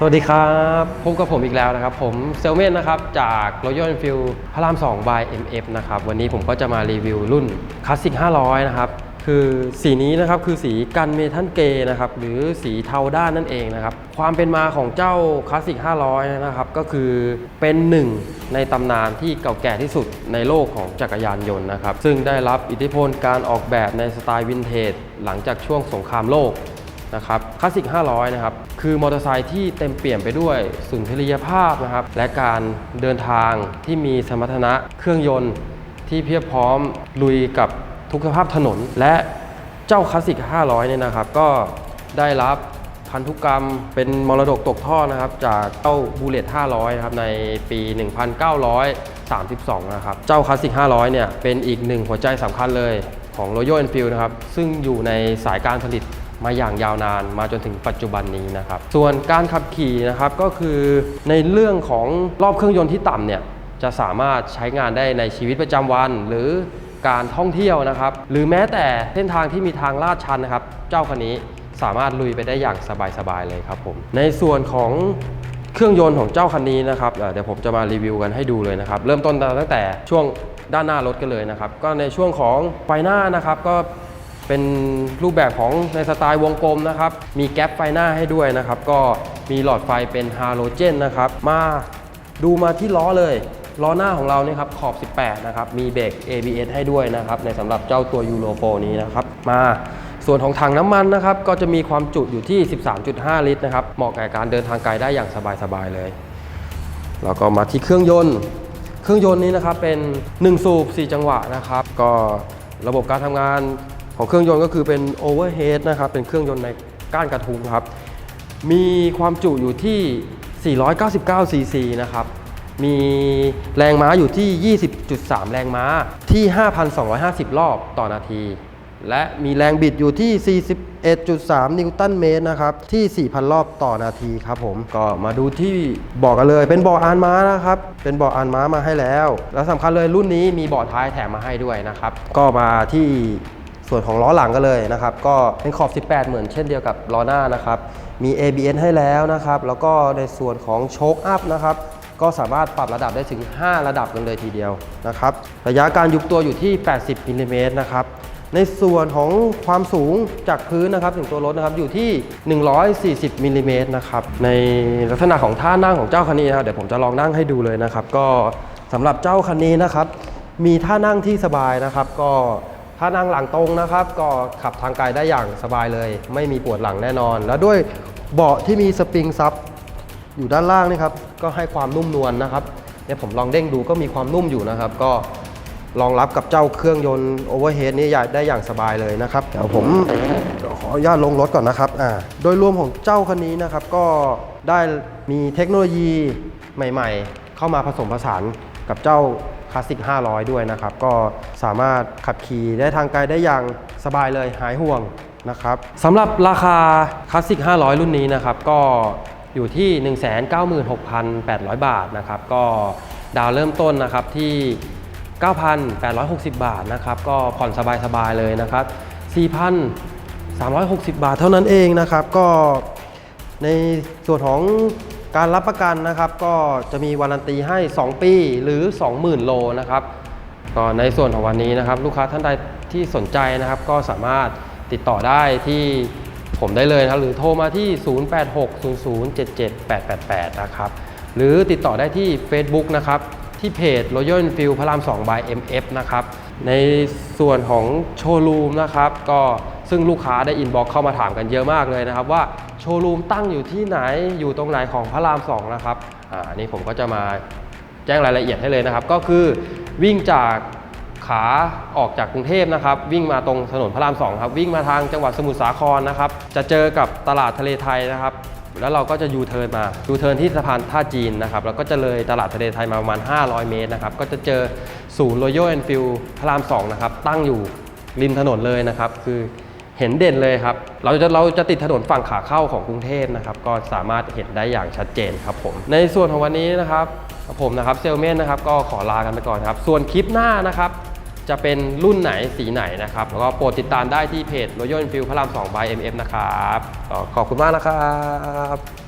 สวัสดีครับพบกับผมอีกแล้วนะครับ ผมเซลเมนนะครับ จาก Royal Enfield พระราม 2 by MF นะครับ วันนี้ผมก็จะมารีวิวรุ่นคลาสสิก500 นะครับ คือสีนี้นะครับคือสีกันเมทัลเกย์นะครับ หรือสีเทาด้านนั่นเองนะครับ ความเป็นมาของเจ้าคลาสสิก500 นะครับ ก็คือเป็นหนึ่งในตำนานที่เก่าแก่ที่สุดในโลกของจักรยานยนต์นะครับ ซึ่งได้รับอิทธิพลการออกแบบในสไตล์วินเทจหลังจากช่วงสงครามโลก นะครับคลาสสิก 500 นะครับ คือมอเตอร์ไซค์ที่เต็มเปี่ยมไปด้วยสุนทรียภาพนะครับ และการเดินทางที่มีสมรรถนะเครื่องยนต์ที่เพียบพร้อมลุยกับทุกสภาพถนน และเจ้าคลาสสิก 500 เนี่ยนะครับ ก็ได้รับพันธุกรรมเป็นมรดกตกทอดนะครับ จากเจ้าบูเลต500 นะครับ ในปี 1932 นะครับ เจ้าคลาสสิก 500 เนี่ย เป็นอีกหนึ่งหัวใจสำคัญเลยของ Royal Enfield นะครับ ซึ่งอยู่ในสายการผลิต มาอย่างยาวนานมาจนถึงปัจจุบันนี้นะครับ ส่วนการขับขี่นะครับก็คือในเรื่องของรอบเครื่องยนต์ที่ต่ำเนี่ยจะสามารถใช้งานได้ในชีวิตประจำวัน หรือการท่องเที่ยวนะครับ หรือแม้แต่เส้นทางที่มีทางลาดชันนะครับ เจ้าคันนี้สามารถลุยไปได้อย่างสบายๆเลยครับผมในส่วนของเครื่องยนต์ของเจ้าคันนี้นะครับเอ่อเดี๋ยวผมจะมารีวิวกันให้ดูเลยนะครับเริ่มต้นตั้งแต่ช่วงด้านหน้ารถกันเลยนะครับ ก็ในช่วงของไฟหน้านะครับก็ เป็นรูปแบบของในสไตล์วงกลมนะครับ มีแก๊ปไฟหน้าให้ด้วยนะครับ ก็มีหลอดไฟเป็นฮาโลเจนนะครับ มาดูมาที่ล้อเลย ล้อหน้าของเราเนี่ยครับขอบ 18 นะครับ มีเบรก ABS ให้ด้วยนะครับ ในสำหรับเจ้าตัวยูโรโปนี้นะครับ มาส่วนของถังน้ำมันนะครับ ก็จะมีความจุอยู่ที่ 13.5 ลิตรนะครับ เหมาะกับการเดินทางไกลได้อย่างสบายๆเลย แล้วก็มาที่เครื่องยนต์ เครื่องยนต์นี้นะครับเป็น 1 สูบ 4 จังหวะนะครับ ก็ระบบการทำงาน ของเครื่องยนต์ก็คือเป็น overhead นะครับ เป็นเครื่องยนต์ในก้านกระทุงครับ มีความจุอยู่ที่ 499 ซีซีนะครับ มีแรงม้าอยู่ที่ 20.3 แรงม้าที่ 5,250 รอบต่อนาที และมีแรงบิดอยู่ที่ 41.3 นิวตันเมตรนะครับ ที่ 4,000 รอบต่อนาทีครับผม ก็มาดูที่บอกกันเลย เป็นบาะอานม้านะครับ เป็นบาะอานม้ามาให้แล้ว และสำคัญเลยรุ่นนี้มีบาะท้ายแถมมาให้ด้วยนะครับ ก็มาที่ ส่วนของล้อหลังกันเลยนะครับ ก็เป็นขอบ 18 เหมือนเช่นเดียวกับล้อหน้านะครับ มี ABS ให้แล้วนะครับ แล้วก็ในส่วนของโชคอัพนะครับ ก็สามารถปรับระดับได้ถึง 5 ระดับกันเลยทีเดียวนะครับ ระยะการยุบตัวอยู่ที่ 80มิลลิเมตรนะครับ ในส่วนของความสูงจากพื้นนะครับถึงตัวรถนะครับอยู่ที่ 140มิลลิเมตรนะครับ ในลักษณะของท่านั่งของเจ้าคันนี้นะครับเดี๋ยวผมจะลองนั่งให้ดูเลยนะครับ ก็สำหรับเจ้าคันนี้นะครับ มีท่านั่งที่สบายนะครับ ก็ ท่านั่งหลังตรงนะครับ ก็ขับทางไกลได้อย่างสบายเลย ไม่มีปวดหลังแน่นอน แล้วด้วยเบาะที่มีสปริงซับอยู่ด้านล่างนี่ครับก็ให้ความนุ่มนวลนะครับเนี่ยผมลองเด้งดูก็มีความนุ่มอยู่นะครับ ก็รองรับกับเจ้าเครื่องยนต์โอเวอร์เฮดนี่ได้อย่างสบายเลยนะครับเดี๋ยวผมขออนุญาตลงรถก่อนนะครับอ่าโดยรวมของเจ้าคันนี้นะครับ ก็ได้มีเทคโนโลยีใหม่ ๆ เข้ามาผสมผสานกับเจ้า คลาสสิก 500 ด้วยนะครับ ก็สามารถขับขี่ได้ทางไกลได้อย่างสบายเลยหายห่วงนะครับสำหรับราคาคลาสสิก 500 รุ่นนี้นะครับ ก็อยู่ที่ 196,800 บาทนะครับ ก็ดาวเริ่มต้นนะครับที่ 9,860 บาทนะครับ ก็ผ่อนสบายๆเลยนะครับ 4,360 บาทเท่านั้นเองนะครับ ก็ในส่วนของ การรับประกันนะครับก็จะมีวารันตีให้ 2 ปีหรือ 20,000 โลนะครับก็ในส่วนของวันนี้นะครับ ลูกค้าท่านใดที่สนใจนะครับ ก็สามารถติดต่อได้ที่ผมได้เลยนะครับหรือโทรมาที่ 0860077888 นะครับ หรือติดต่อได้ที่ Facebook นะครับ ที่เพจ Royal Enfield พระราม 2 by MF นะครับ ในส่วนของโชว์รูมนะครับ ก็ซึ่งลูกค้าได้อินบ็อกเข้ามาถามกันเยอะมากเลยนะครับว่า โชว์รูมตั้งอยู่ที่ไหนอยู่ตรงไหนของพระราม2นะครับอ่านนี้ผมก็จะมาแจ้งรายละเอียดให้เลยนะครับ ก็คือวิ่งจากขาออกจากกรุงเทพนะครับ วิ่งมาตรงถนนพระรามสองครับวิ่งมาทางจังหวัดสมุทรสาครนะครับ จะเจอกับตลาดทะเลไทยนะครับ แล้วเราก็จะยูเทิร์นมายูเทิร์นที่สะพานท่าจีนนะครับแล้วก็จะเลยตลาดทะเลไทยมาประมาณ 500 เมตรนะครับก็จะเจอศูนย์ Royal Enfield พระรามสองนะครับตั้งอยู่ริมถนนเลยนะครับ คือ เห็นเด่นเลยครับ เราจะเราจะติดถนนฝั่งขาเข้าของกรุงเทพนะครับ ก็สามารถเห็นได้อย่างชัดเจนครับผม ในส่วนของวันนี้นะครับ ผมนะครับเซลเมนนะครับก็ขอลากันไปก่อนครับ ส่วนคลิปหน้านะครับ จะเป็นรุ่นไหนสีไหนนะครับ แล้วก็โปรดติดตามได้ที่เพจรอยัลฟิลพระราม2 by MF นะครับขอบคุณมากนะครับ